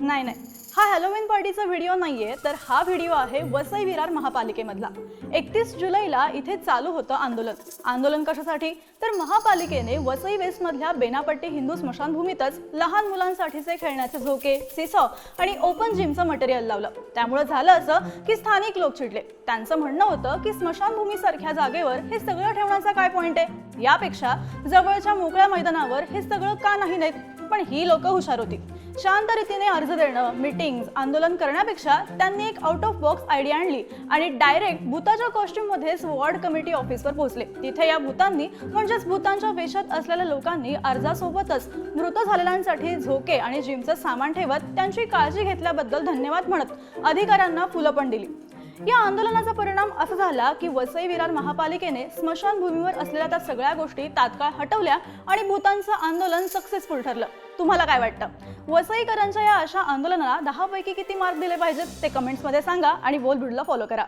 नाही नाही. हा हॅलोविन पार्टीचा व्हिडिओ नाहीये तर हा व्हिडिओ आहे वसई विरार महापालिकेमधला. एकतीस जुलैला इथे चालू होतं आंदोलन. आंदोलन कशासाठी? तर महापालिकेने वसई वेस्टमधल्या बेनापट्टी हिंदू स्मशानभूमीतच लहान मुलांसाठीचे खेळण्याचे झोके सिसॉ आणि ओपन जिमचं मटेरियल लावलं. त्यामुळे झालं असं की स्थानिक लोक चिडले. त्यांचं म्हणणं होतं की स्मशानभूमीसारख्या जागेवर हे सगळं ठेवण्याचा काय पॉईंट आहे? यापेक्षा जवळच्या मोकळ्या मैदानावर हे सगळं का नाही नाहीत पण ही लोक हुशार होती. शांत रीतीने अर्ज देणं मीटिंग आंदोलन करण्यापेक्षा त्यांनी एक आउट ऑफ बॉक्स आयडिया आणली आणि डायरेक्ट भूताच्या कॉस्ट्युम मध्येच वॉर्ड कमिटी ऑफिसवर पोहोचले. तिथे या भूतांनी म्हणजेच भूतांच्या वेशात असलेल्या लोकांनी अर्जासोबतच मृत झालेल्यांसाठी झोके आणि जिमचं सामान ठेवत त्यांची काळजी घेतल्याबद्दल धन्यवाद म्हणत अधिकाऱ्यांना फुलं पण दिली. या आंदोलनाचा परिणाम असा झाला की वसई विरार महापालिकेने स्मशानभूमीवर असलेल्या त्या सगळ्या गोष्टी तात्काळ हटवल्या आणि भूतांचं आंदोलन सक्सेसफुल ठरलं. तुम्हाला काय वाटतं? वसईकरांच्या या अशा आंदोलनाला दहा पैकी किती मार्क दिले पाहिजेत ते कमेंट्समध्ये सांगा आणि बोल भिडला फॉलो करा.